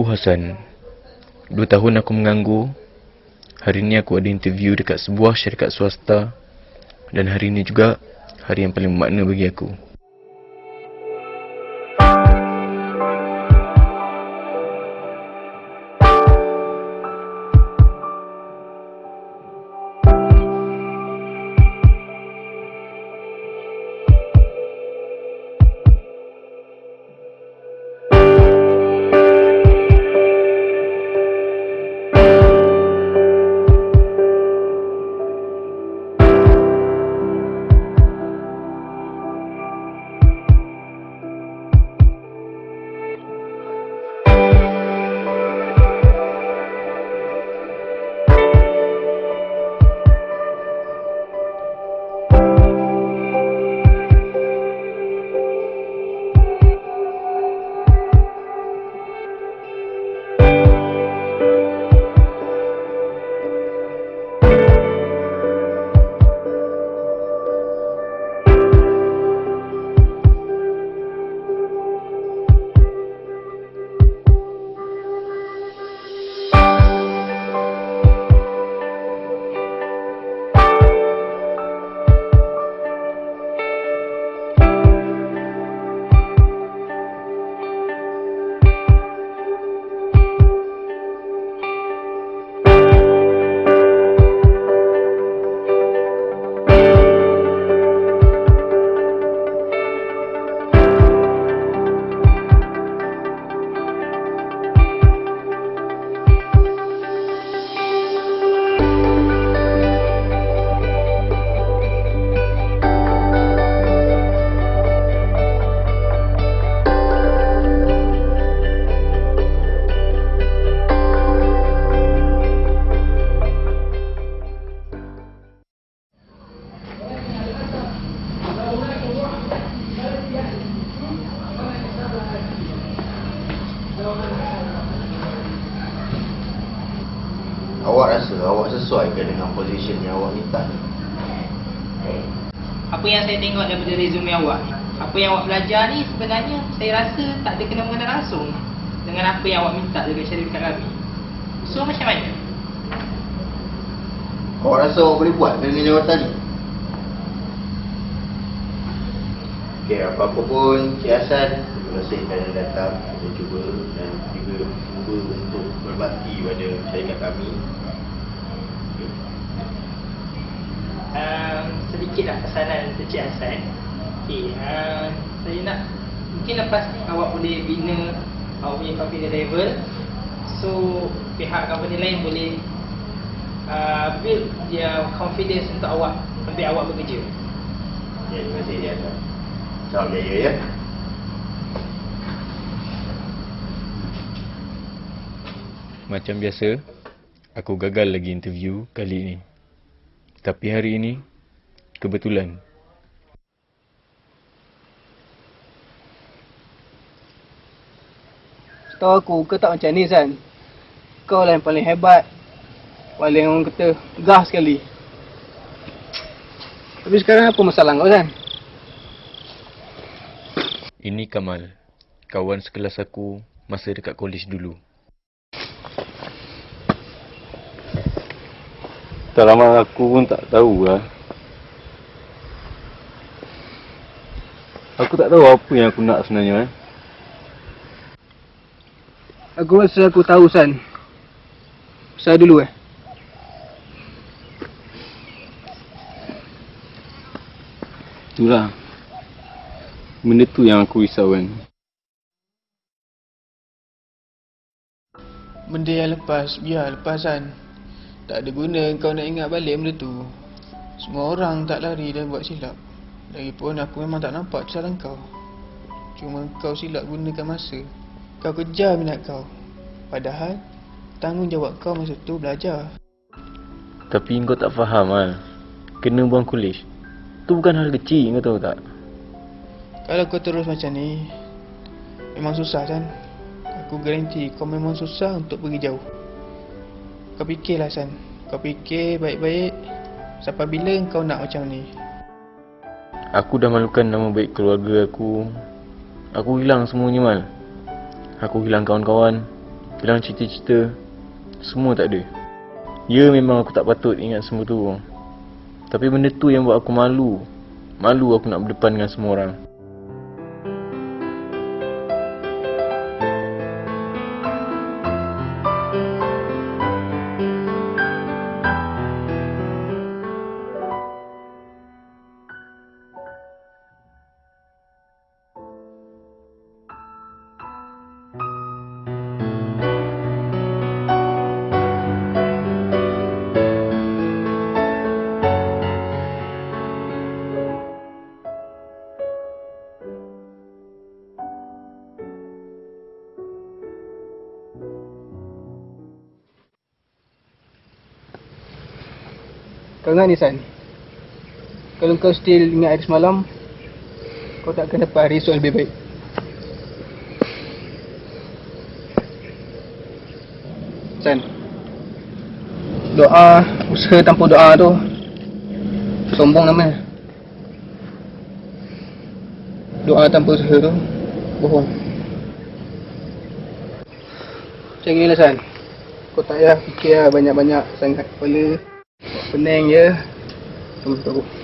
Aku Hasan. Dua tahun aku menganggur. Hari ini aku ada interview dekat sebuah syarikat swasta. Dan hari ini juga hari yang paling bermakna bagi aku. Position yang awak minta ni? Apa yang saya tengok daripada resume awak Apa yang awak belajar ni sebenarnya Saya rasa tak ada kena-mengena langsung Dengan apa yang awak minta dekat syarikat kami So macam mana? Awak rasa awak boleh buat dengan jawatan ni? Okey, apa-apa pun Cik Hassan Terima kasih kerana datang Kita cuba dan juga cuba untuk berbakti pada syarikat kami sedikitlah pesanan untuk Cik Hassan. Okay, uh, saya nak mungkin lepas ni awak boleh bina awak punya confidence level. So pihak company lain boleh uh, build dia confidence untuk awak sampai awak bekerja. Ya, terima kasih Hassan Salam jaya ya Macam biasa, aku gagal lagi interview kali ini. Tapi hari ini, kebetulan Setahu aku, kau tak macam ni Zan. Kau lah yang paling hebat. Paling orang kata, gah sekali. Tapi sekarang apa masalah kau Zan? ini Kamal, kawan sekelas aku masa dekat college dulu. Tak lama aku pun tak tahu lah. Aku tak tahu apa yang aku nak sebenarnya eh. Aku rasa aku tahu San. Saya dulu eh. Itulah. Benda tu yang aku risau kan. Benda yang lepas, biar lepas San. Tak ada guna kau nak ingat balik benda tu. Semua orang tak lari dan buat silap. Lagipun aku memang tak nampak kesalahan kau. Cuma kau silap gunakan masa. Kau kejar minat kau. Padahal, tanggungjawab kau masa tu belajar. Tapi kau tak faham kan? Kena buang college. Tu bukan hal kecil kau tahu tak? Kalau kau terus macam ni, memang susah kan? Aku garanti kau memang susah untuk pergi jauh. Kau fikirlah San. Kau fikir baik-baik. Sampai bila kau nak macam ni? Aku dah malukan nama baik keluarga aku. Aku hilang semuanya Mal. Aku hilang kawan-kawan. Hilang cita-cita Semua tak ada. Ya memang aku tak patut ingat semua tu. Tapi benda tu yang buat aku malu. Malu aku nak berdepan dengan semua orang Ingat ni San. Kalau kau still ingat hari semalam Kau tak akan dapat hari esok lebih baik. San. Doa Usaha tanpa doa tu Sombong namanya Doa tanpa usaha tu Bohong. Macam ni lah San. Kau tak payah fikir lah banyak-banyak sangat kepala Pening je Tunggu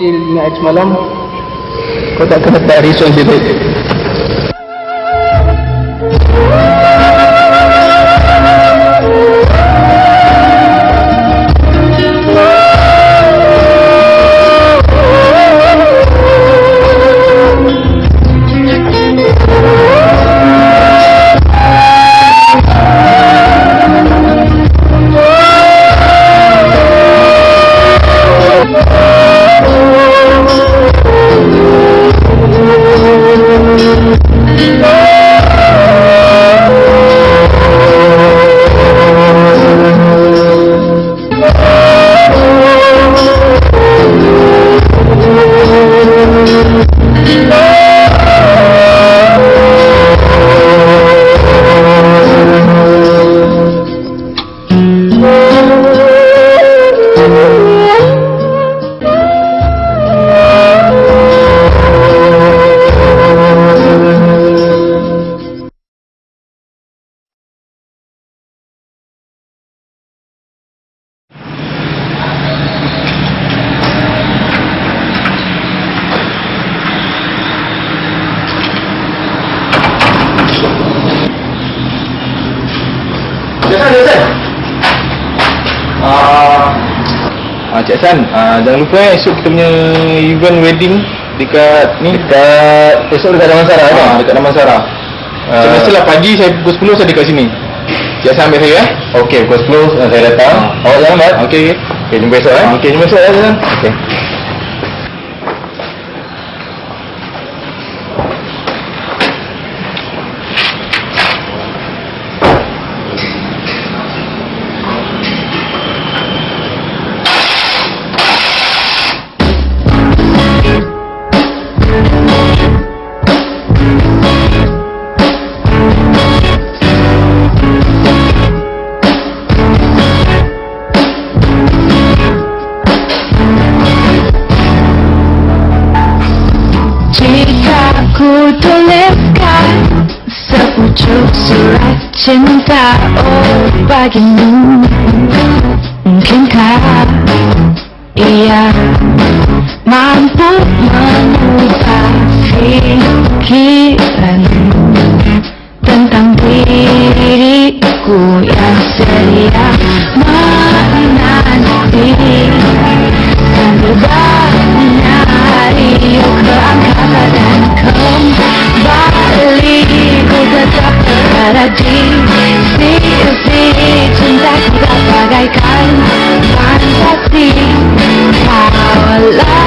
tunggu Kalau kau still ingat hari semalam Ah, Cik San, ah, jangan lupa eh, esok kita punya event wedding dekat ni. Dekat esok dekat Damansara kan? Ah, dekat Damansara. Macam Ah. biasalah pagi saya pukul 10 saya dekat sini. Cik Hassan ambil saya eh. Okey, pukul 10 uh, saya datang. Awak jangan lambat. Okey, okey. Jumpa esok eh. Okey, jumpa esok eh. Okey. 진짜 오빠기는 괜찮이야 마음속만 우다 생기라는 love.